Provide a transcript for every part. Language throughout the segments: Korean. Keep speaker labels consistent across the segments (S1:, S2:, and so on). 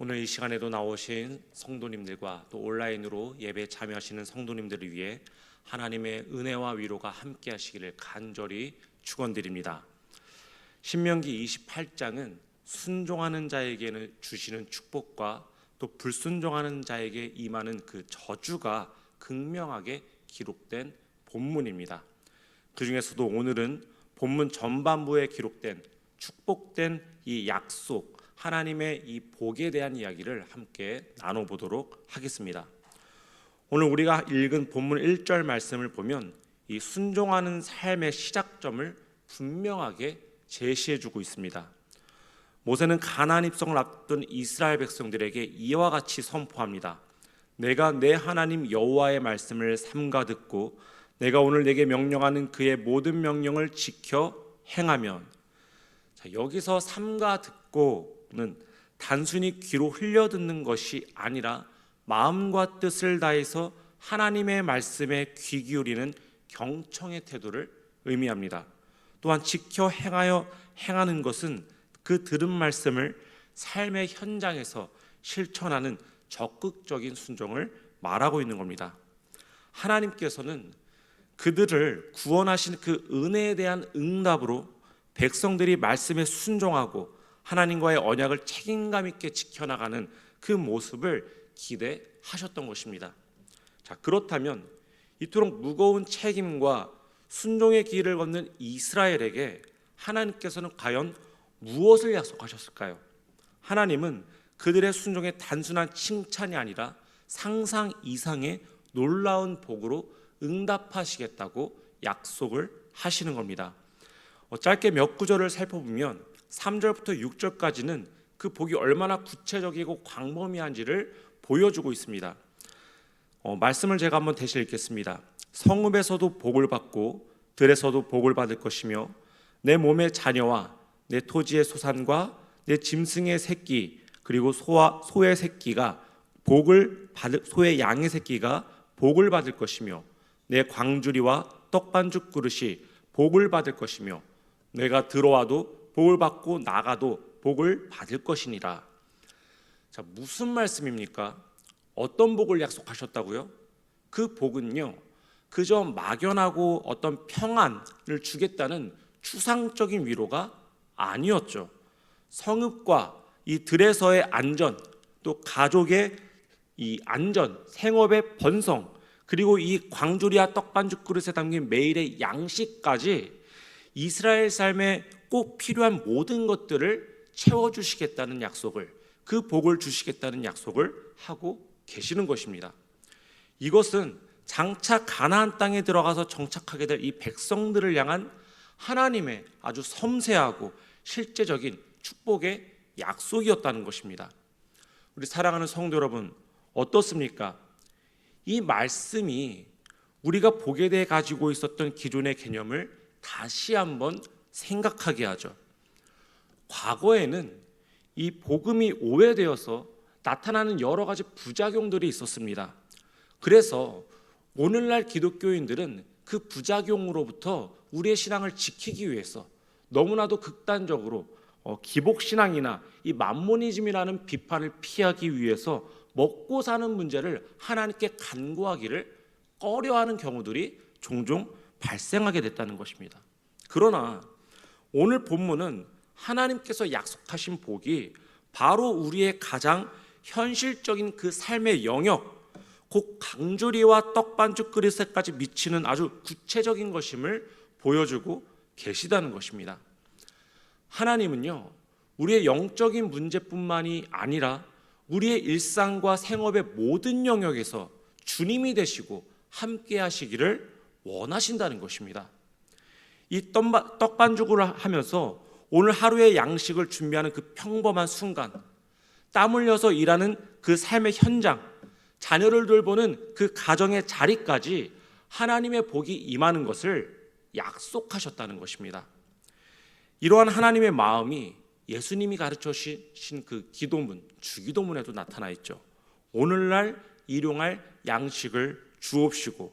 S1: 오늘 이 시간에도 나오신 성도님들과 또 온라인으로 예배 참여하시는 성도님들을 위해 하나님의 은혜와 위로가 함께 하시기를 간절히 축원드립니다. 신명기 28장은 순종하는 자에게는 주시는 축복과 또 불순종하는 자에게 임하는 그 저주가 극명하게 기록된 본문입니다. 그 중에서도 오늘은 본문 전반부에 기록된 축복된 이 약속, 하나님의 이 복에 대한 이야기를 함께 나눠보도록 하겠습니다. 오늘 우리가 읽은 본문 1절 말씀을 보면 이 순종하는 삶의 시작점을 분명하게 제시해 주고 있습니다. 모세는 가나안 입성을 앞둔 이스라엘 백성들에게 이와 같이 선포합니다. 내가 내 하나님 여호와의 말씀을 삼가 듣고 내가 오늘 내게 명령하는 그의 모든 명령을 지켜 행하면 자, 여기서 삼가 듣고 는 단순히 귀로 흘려 듣는 것이 아니라 마음과 뜻을 다해서 하나님의 말씀에 귀 기울이는 경청의 태도를 의미합니다. 또한 지켜 행하여 행하는 것은 그 들은 말씀을 삶의 현장에서 실천하는 적극적인 순종을 말하고 있는 겁니다. 하나님께서는 그들을 구원하신 그 은혜에 대한 응답으로 백성들이 말씀에 순종하고 하나님과의 언약을 책임감 있게 지켜나가는 그 모습을 기대하셨던 것입니다. 자, 그렇다면 이토록 무거운 책임과 순종의 길을 걷는 이스라엘에게 하나님께서는 과연 무엇을 약속하셨을까요? 하나님은 그들의 순종의 단순한 칭찬이 아니라 상상 이상의 놀라운 복으로 응답하시겠다고 약속을 하시는 겁니다. 어, 짧게 몇 구절을 살펴보면 3절부터 6절까지는 그 복이 얼마나 구체적이고 광범위한지를 보여주고 있습니다. 어, 말씀을 제가 한번 대신 읽겠습니다. 성읍에서도 복을 받고 들에서도 복을 받을 것이며 내 몸의 자녀와 내 토지의 소산과 내 짐승의 새끼 그리고 소와 소의 새끼가 복을 받을 소의 양의 새끼가 복을 받을 것이며 내 광주리와 떡반죽 그릇이 복을 받을 것이며 내가 들어와도 복을 받고 나가도 복을 받을 것이니라. 자, 무슨 말씀입니까? 어떤 복을 약속하셨다고요? 그 복은요. 그저 막연하고 어떤 평안을 주겠다는 추상적인 위로가 아니었죠. 성읍과 이 들에서의 안전, 또 가족의 이 안전, 생업의 번성, 그리고 이 광주리와 떡반죽 그릇에 담긴 매일의 양식까지 이스라엘 삶에 꼭 필요한 모든 것들을 채워 주시겠다는 약속을 그 복을 주시겠다는 약속을 하고 계시는 것입니다. 이것은 장차 가나안 땅에 들어가서 정착하게 될 이 백성들을 향한 하나님의 아주 섬세하고 실제적인 축복의 약속이었다는 것입니다. 우리 사랑하는 성도 여러분 어떻습니까? 이 말씀이 우리가 복에 대해 가지고 있었던 기존의 개념을 다시 한번 생각하게 하죠. 과거에는 이 복음이 오해되어서 나타나는 여러 가지 부작용들이 있었습니다. 그래서 오늘날 기독교인들은 그 부작용으로부터 우리의 신앙을 지키기 위해서 너무나도 극단적으로 어, 기복 신앙이나 이 만모니즘이라는 비판을 피하기 위해서 먹고 사는 문제를 하나님께 간구하기를 꺼려하는 경우들이 종종 발생하게 됐다는 것입니다. 그러나 오늘 본문은 하나님께서 약속하신 복이 바로 우리의 가장 현실적인 그 삶의 영역, 곧 강조리와 떡반죽 그릇에까지 미치는 아주 구체적인 것임을 보여주고 계시다는 것입니다. 하나님은요, 우리의 영적인 문제뿐만이 아니라 우리의 일상과 생업의 모든 영역에서 주님이 되시고 함께 하시기를 원하신다는 것입니다. 이 떡반죽을 하면서 오늘 하루의 양식을 준비하는 그 평범한 순간, 땀 흘려서 일하는 그 삶의 현장, 자녀를 돌보는 그 가정의 자리까지 하나님의 복이 임하는 것을 약속하셨다는 것입니다. 이러한 하나님의 마음이 예수님이 가르쳐 주신 그 기도문, 주기도문에도 나타나 있죠. 오늘날 일용할 양식을 주옵시고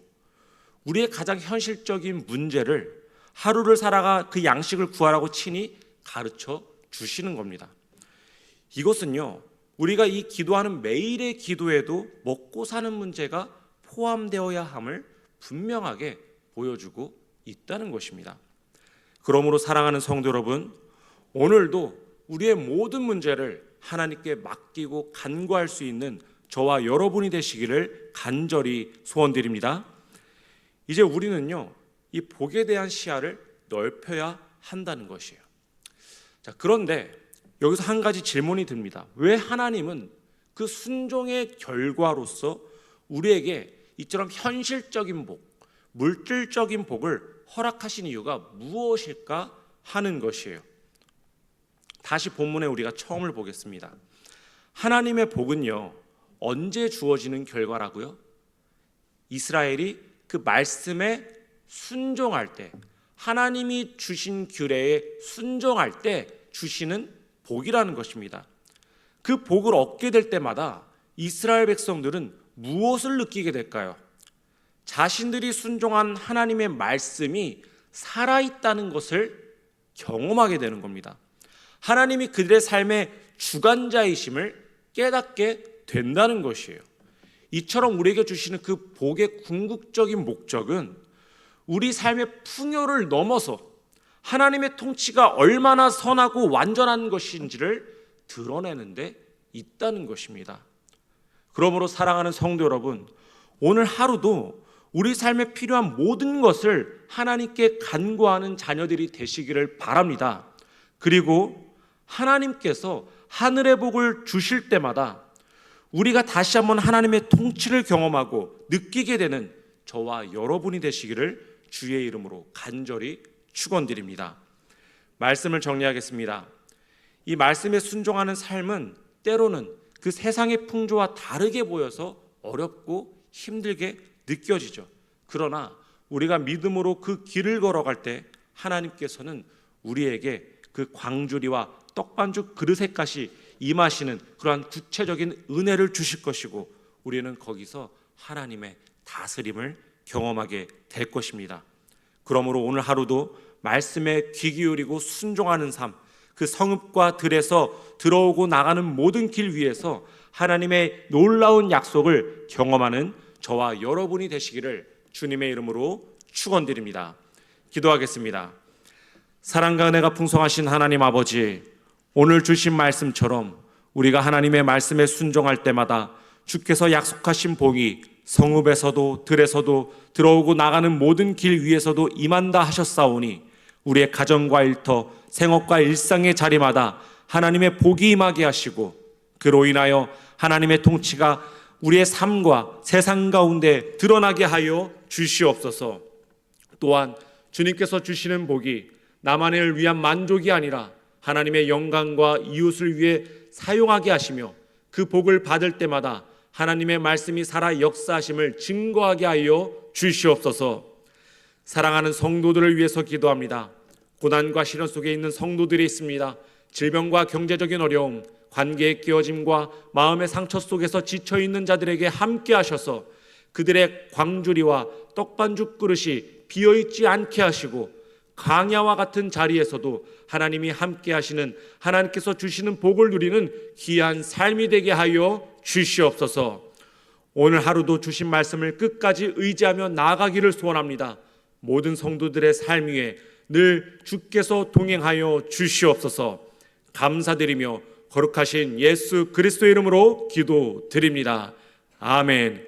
S1: 우리의 가장 현실적인 문제를 하루를 살아가 그 양식을 구하라고 친히 가르쳐 주시는 겁니다. 이것은요, 우리가 이 기도하는 매일의 기도에도 먹고 사는 문제가 포함되어야 함을 분명하게 보여주고 있다는 것입니다. 그러므로 사랑하는 성도 여러분, 오늘도 우리의 모든 문제를 하나님께 맡기고 간구할 수 있는 저와 여러분이 되시기를 간절히 소원드립니다. 이제 우리는요, 이 복에 대한 시야를 넓혀야 한다는 것이에요. 자, 그런데 여기서 한 가지 질문이 듭니다. 왜 하나님은 그 순종의 결과로서 우리에게 이처럼 현실적인 복, 물질적인 복을 허락하신 이유가 무엇일까 하는 것이에요. 다시 본문에 우리가 처음을 보겠습니다. 하나님의 복은요, 언제 주어지는 결과라고요? 이스라엘이 그 말씀에 순종할 때, 하나님이 주신 규례에 순종할 때 주시는 복이라는 것입니다. 그 복을 얻게 될 때마다 이스라엘 백성들은 무엇을 느끼게 될까요? 자신들이 순종한 하나님의 말씀이 살아있다는 것을 경험하게 되는 겁니다. 하나님이 그들의 삶의 주관자이심을 깨닫게 된다는 것이에요. 이처럼 우리에게 주시는 그 복의 궁극적인 목적은 우리 삶의 풍요를 넘어서 하나님의 통치가 얼마나 선하고 완전한 것인지를 드러내는데 있다는 것입니다. 그러므로 사랑하는 성도 여러분, 오늘 하루도 우리 삶에 필요한 모든 것을 하나님께 간구하는 자녀들이 되시기를 바랍니다. 그리고 하나님께서 하늘의 복을 주실 때마다 우리가 다시 한번 하나님의 통치를 경험하고 느끼게 되는 저와 여러분이 되시기를 주의 이름으로 간절히 축원드립니다. 말씀을 정리하겠습니다. 이 말씀에 순종하는 삶은 때로는 그 세상의 풍조와 다르게 보여서 어렵고 힘들게 느껴지죠. 그러나 우리가 믿음으로 그 길을 걸어갈 때 하나님께서는 우리에게 그 광주리와 떡반죽 그릇에까지 임하시는 그러한 구체적인 은혜를 주실 것이고 우리는 거기서 하나님의 다스림을 경험하게 될 것입니다. 그러므로 오늘 하루도 말씀에 귀 기울이고 순종하는 삶, 그 성읍과 들에서 들어오고 나가는 모든 길 위에서 하나님의 놀라운 약속을 경험하는 저와 여러분이 되시기를 주님의 이름으로 축원드립니다. 기도하겠습니다. 사랑과 은혜가 풍성하신 하나님 아버지, 오늘 주신 말씀처럼 우리가 하나님의 말씀에 순종할 때마다 주께서 약속하신 복이 성읍에서도 들에서도 들어오고 나가는 모든 길 위에서도 임한다 하셨사오니 우리의 가정과 일터, 생업과 일상의 자리마다 하나님의 복이 임하게 하시고 그로 인하여 하나님의 통치가 우리의 삶과 세상 가운데 드러나게 하여 주시옵소서. 또한 주님께서 주시는 복이 나만을 위한 만족이 아니라 하나님의 영광과 이웃을 위해 사용하게 하시며 그 복을 받을 때마다 하나님의 말씀이 살아 역사하심을 증거하게 하여 주시옵소서. 사랑하는 성도들을 위해서 기도합니다. 고난과 시련 속에 있는 성도들이 있습니다. 질병과 경제적인 어려움, 관계의 깨어짐과 마음의 상처 속에서 지쳐 있는 자들에게 함께 하셔서 그들의 광주리와 떡반죽 그릇이 비어 있지 않게 하시고 강야와 같은 자리에서도 하나님이 함께 하시는 하나님께서 주시는 복을 누리는 귀한 삶이 되게 하여 주시옵소서. 오늘 하루도 주신 말씀을 끝까지 의지하며 나아가기를 소원합니다. 모든 성도들의 삶 위에 늘 주께서 동행하여 주시옵소서. 감사드리며 거룩하신 예수 그리스도 이름으로 기도드립니다. 아멘.